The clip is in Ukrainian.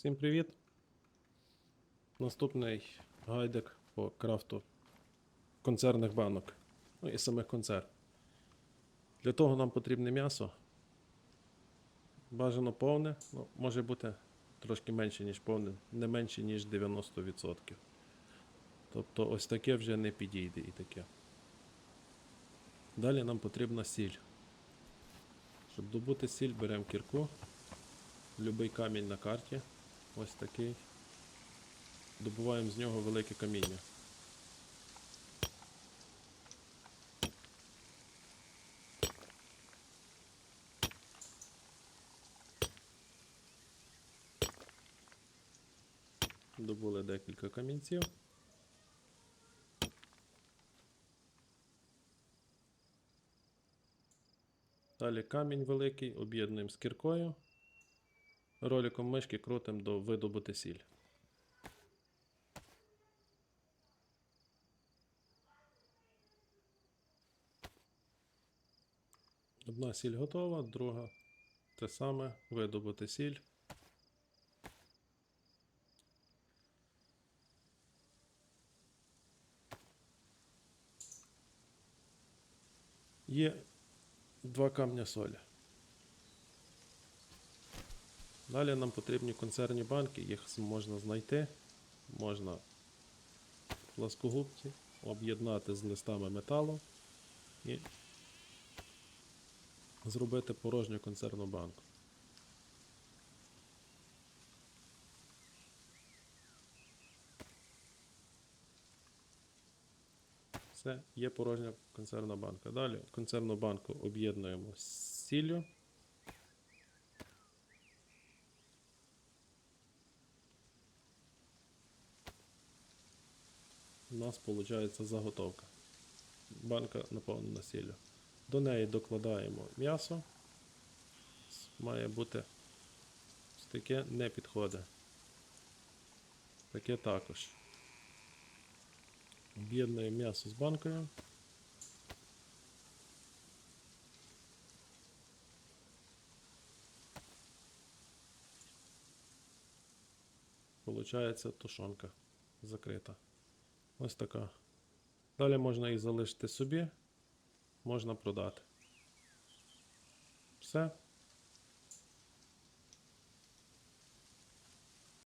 Всім привіт! Наступний гайдик по крафту концерних банок. Ну і самих концерт. Для того нам потрібне м'ясо. Бажано повне, ну, може бути трошки менше, ніж повне, не менше, ніж 90%. Тобто ось таке вже не підійде і таке. Далі нам потрібна сіль. Щоб добути сіль, беремо кірку, любий камінь на карті. Ось такий. Добуваємо з нього велике каміння. Добули декілька камінців. Далі камінь великий об'єднуємо з кіркою. Роликом мишки крутимо до видобути сіль. Одна сіль готова, друга те саме, видобути сіль. Є два камня солі. Далі нам потрібні консервні банки, їх можна знайти, можна пласкогубці об'єднати з листами металу і зробити порожню консервну банку. Все, є порожня консервна банка. Далі консервну банку об'єднуємо з сіллю. У нас виходить заготовка. Банка наповнена сіллю. До неї докладаємо м'ясо. Має бути таке не підходить. Таке також. Об'єднуємо м'ясо з банкою. Получається тушонка закрита. Ось така. Далі можна її залишити собі, можна продати. Все.